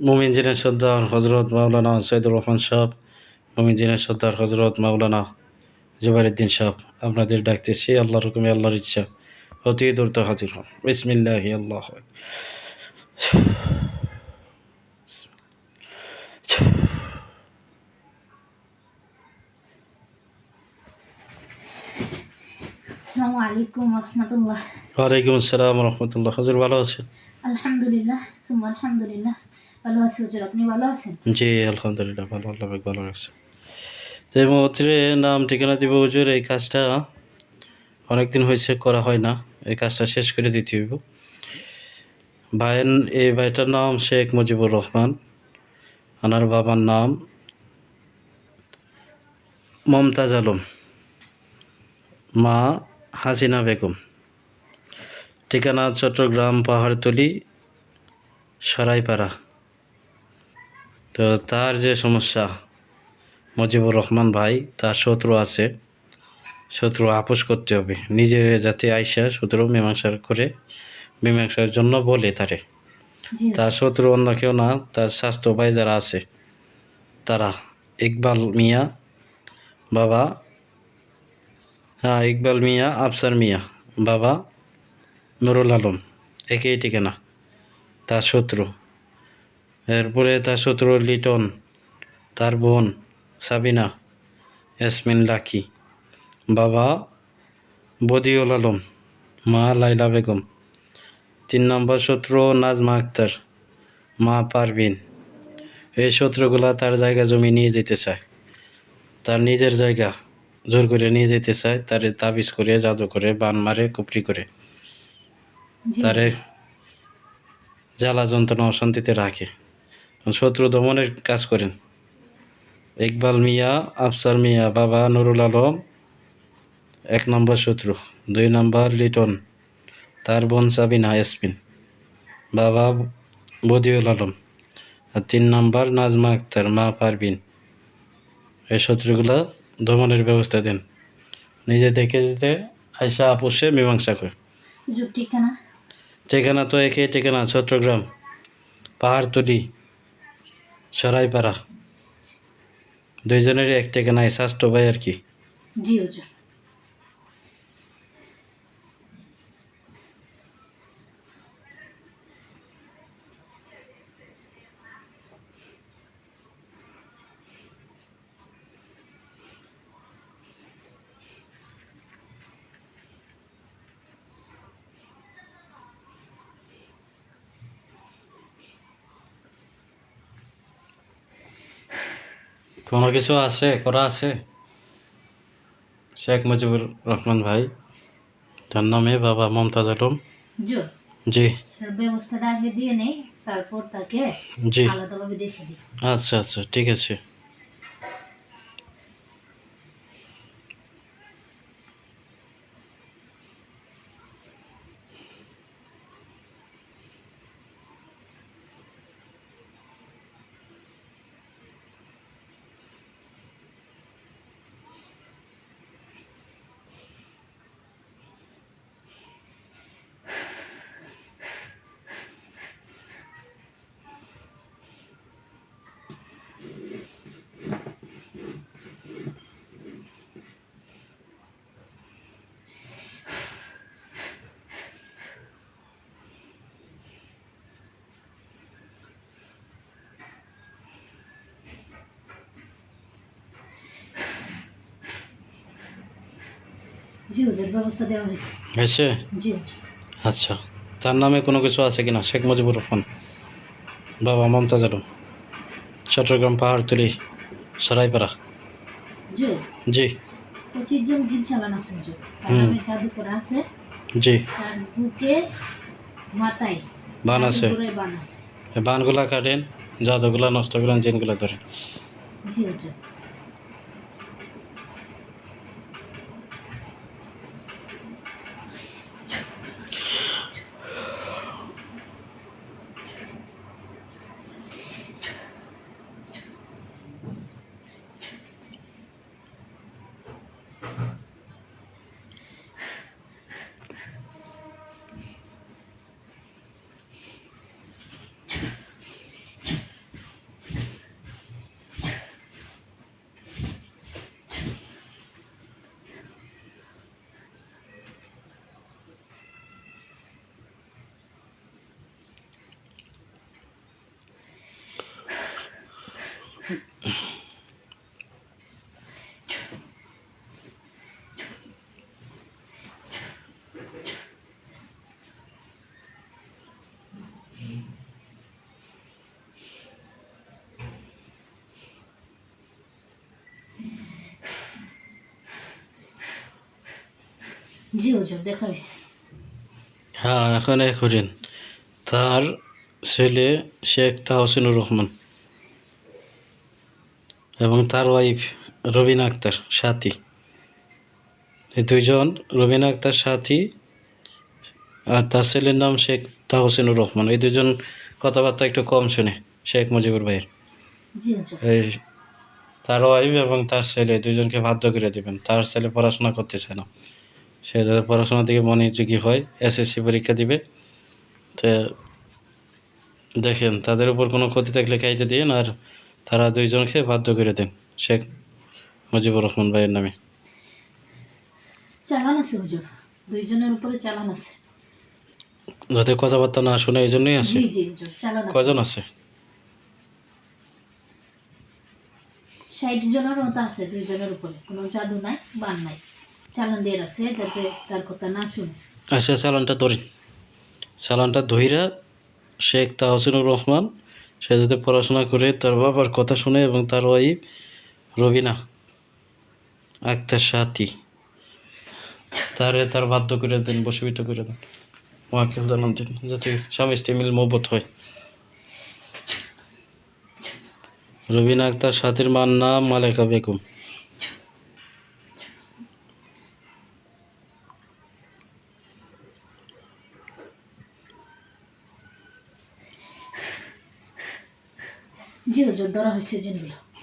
মুমিন জিনের সর্দার হজরত মাওলানা সৈয়দুর রহমান সাহ মুমিন জিনের সর্দার হজরত মাওলানা জুবারুদ্দিন সাহ আপনাদের ডাকতেছি আল্লাহর হুকুমে আল্লাহর ইচ্ছা অতি দ্রুত হাজির হন বিসমিল্লাহ আল্লাহ আসসালামু আলাইকুম রহমতুল্লাহ ওয়ালাইকুম আসসালাম রহমতুল্লাহ হজুর ভালো আছেন আলহামদুলিল্লাহ সুম আলহামদুলিল্লাহ ভালো আছি, হুজুর? আপনি ভালো আছেন? জি, আলহামদুলিল্লাহ, ভালো, আল্লাহ ভালো রাখছে। তো এই নাম, ঠিকানা দিব, হুজুর, এই কাজটা অনেকদিন হয়েছে, করা হয় না। এই কাজটা শেষ করে দিতে হইব। ভাইয়ের, এই ভাইটার নাম শেখ মুজিবুর রহমান। আনার বাবার নাম মমতাজ আলম। মা হাসিনা বেগম। ঠিকানা চট্টগ্রাম পাহাড়তলি, সরাইপাড়া। তো তার যে সমস্যা মুজিবুর রহমান ভাই তার শত্রু আছে। শত্রু আপোষ করতে হবে। নিজে যাতে আইসা শত্রু মীমাংসা করে মীমাংসার জন্য বলে তারে। তার শত্রু অন্য কেউ না তার স্বাস্থ্য ভাই যারা আছে তারা ইকবাল মিয়া বাবা হ্যাঁ ইকবাল মিয়া আফসার মিয়া বাবা নুরুল আলম একই ঠিকানা তার শত্রু। এরপরে তার শত্রু লিটন তার বোন সাবিনা ইয়াসমিন লাকি বাবা বদিউল আলম মা লাইলা বেগম তিন নম্বর শত্রু নাজমা আক্তার মা পারবিন এই শত্রুগুলা তার জায়গা জমি নিয়ে যেতে চায়। তার নিজের জায়গা জোর করে নিয়ে যেতে চায়। তারে তাবিজ করে জাদু করে বান মারে কুপরি করে। তারে জ্বালা যন্ত্রণা অশান্তিতে রাখে। শত্রু দমনের কাজ করেন। ইকবাল মিয়া আফসার মিয়া বাবা নুরুল আলম এক নম্বর শত্রু দুই নম্বর লিটন তার বোন সাবিনা ইয়াসমিন বাবা বদিউল আলম আর তিন নম্বর নাজমা আক্তার মা পারবিন এই শত্রুগুলা দমনের ব্যবস্থা দেন। নিজে দেখে যেতে আয়সা আপুষে মীমাংসা করে। ঠিকানা? ঠিকানা তো একই ঠিকানা চট্টগ্রাম পাহাড়তলি। সরাইপাড়া। দুইজনেরই এক ঠিকানায় স্বাস্থ্য ভাই আর কি। জি কোনো কিছু আছে করা আছে? শেখ মুজিবুর রহমান ভাই তার নামে বাবা মমতাজ আলম। জি। ব্যবস্থাটা আগে দিয়ে নেই তারপর তাকে জি। আলাদাভাবে দেখে দিই। আচ্ছা আচ্ছা ঠিক আছে। জি হুজুর ব্যবস্থা দেওয়া হয়েছে। হয়েছে? জি আচ্ছা। তার নামে কোনো কিছু আছে কিনা? শেখ মুজিবুর রহমান। বাবা মমতাজ আলম। চট্টগ্রাম পাহাড়তলি সরাইপাড়া। জি। পঁচিশ জিন চালান আছে হুজুর তার হুম। আছে। জি। তার বুকে মাথায় বান আছে। বান আছে। বানগুলা কাটেন জাদুগুলা নষ্ট করেন জিনগুলা ধরেন। জি হুজুর হ্যাঁ এখন এক তার ছেলে শেখ তাহসিনুর রহমান। এবং তার ওয়াইফ রবিনা আক্তার সাথী। এই দুইজন রবিনা আক্তার সাথী আর তার ছেলের নাম শেখ তাহসিনুর রহমান। এই দুজন কথাবার্তা একটু কম শুনে শেখ মুজিবুর ভাইয়ের। এই তার ওয়াইফ এবং তার ছেলে দুজনকে বাধ্য করে দেবেন। তার ছেলে পড়াশোনা করতে চায় না। সে যাতে পড়াশোনা দিকে মনোযোগী হয় এসএসসি পরীক্ষা দিবে। তো দেখেন তাদের উপর কোনো ক্ষতি থাকলে কাইতে দিন আর তারা দুইজনকে বাধ্য করে দেন শেখ মুজিবুর রহমান ভাইয়ের নামে। চালান আছে হুজুর দুইজনের উপরে চালান আছে। যাতে কথাবার্তা না শুনে এই জন্যই আছে। কজন আছে। ষাট জনের মতো আছে দুইজনের উপরে কোনো জাদু নাই বান নাই। চালান দিয়ে রাখছে যাতে তার কথা না শুনে। আচ্ছা চালানটা ধরেন। চালানটা ধইরা শেখ তাহসিনুর রহমান সে যদি পড়াশোনা করে তার বাবার কথা শুনে এবং তার ওই রবিনা আক্তার সাথী তারে তার বাধ্য করে দেন বসবিত করে দেন। ওয়াকিল জানান দিন, যাতে স্বামী স্ত্রী মিল মহবত হয়। রবিনা আক্তার সাথীর মার নাম মালেকা বেগম।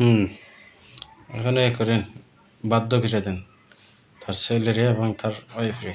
হুম। এখানে করেন বাধ্য করে দেন তার ছেলেরে এবং তার ওয়াইফরে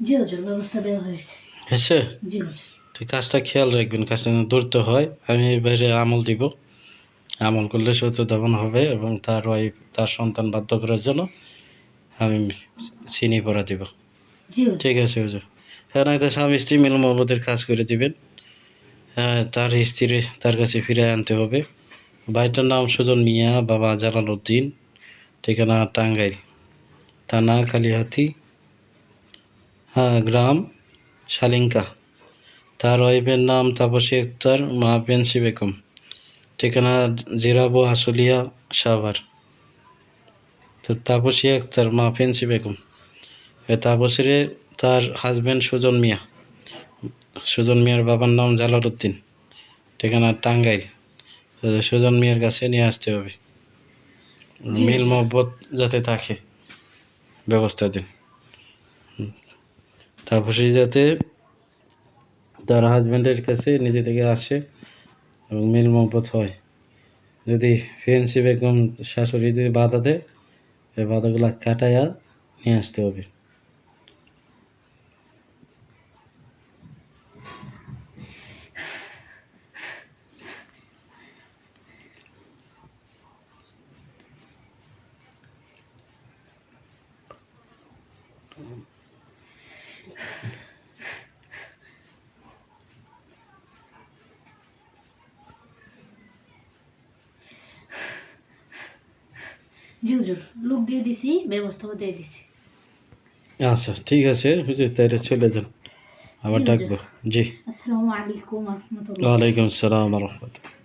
জি হুজুর ব্যবস্থা দেওয়া হয়েছে। হয়েছে? জি হুজুর তো কাজটা খেয়াল রাখবেন কাজটা যেন দ্রুত হয়। আমি এই বাইরে আমল দিব। আমল করলে সত্য দমন হবে এবং তার ওয়াইফ তার সন্তান বাধ্য করার জন্য আমি চিনি পড়া দিব। ঠিক আছে হুজুর এখন একটা স্বামী স্ত্রী মিল মহব্বতের কাজ করে দিবেন। হ্যাঁ, তার স্ত্রী তার কাছে ফিরে আনতে হবে। ভাইটার নাম সুজন মিয়া বাবা জালাল উদ্দিন ঠিকানা টাঙ্গাইল। থানা কালিহাতি হ্যাঁ গ্রাম শালিঙ্কা তার ওয়াইফের নাম তাপসী আক্তার মা পেন্সি বেগম। ঠিকানা জিরাবো আশুলিয়া সাভার। তো তাপসী আক্তার মা পেন্সি বেগম। তাপসীরে তার হাজব্যান্ড সুজন মিয়া। সুজন মিয়ার বাবার নাম জালাল উদ্দিন ঠিকানা টাঙ্গাইল। তো সুজন মিয়ার কাছে নিয়ে আসতে হবে। মিল মহব্বত যাতে থাকে ব্যবস্থা দিন। তাপসী যাতে তার হাজব্যান্ডের কাছে নিজে থেকে আসে এবং মিল মহব্বত হয়। যদি ফ্রেন্ডশিপ একদম শাশুড়ি যদি বাধা দেয়, এই বাধাগুলো কাটাইয়া নিয়ে আসতে হবে। জি হুজুর লোক দিয়ে দিছি ব্যবস্থাও দিয়ে দিছি। আচ্ছা ঠিক আছে হুজুর তাইলে চলে যান। আবার ডাকবো। জি। আসসালামু আলাইকুম রহমতুল্লাহ। ওয়ালাইকুম আসসালাম রহমতুল্লাহ।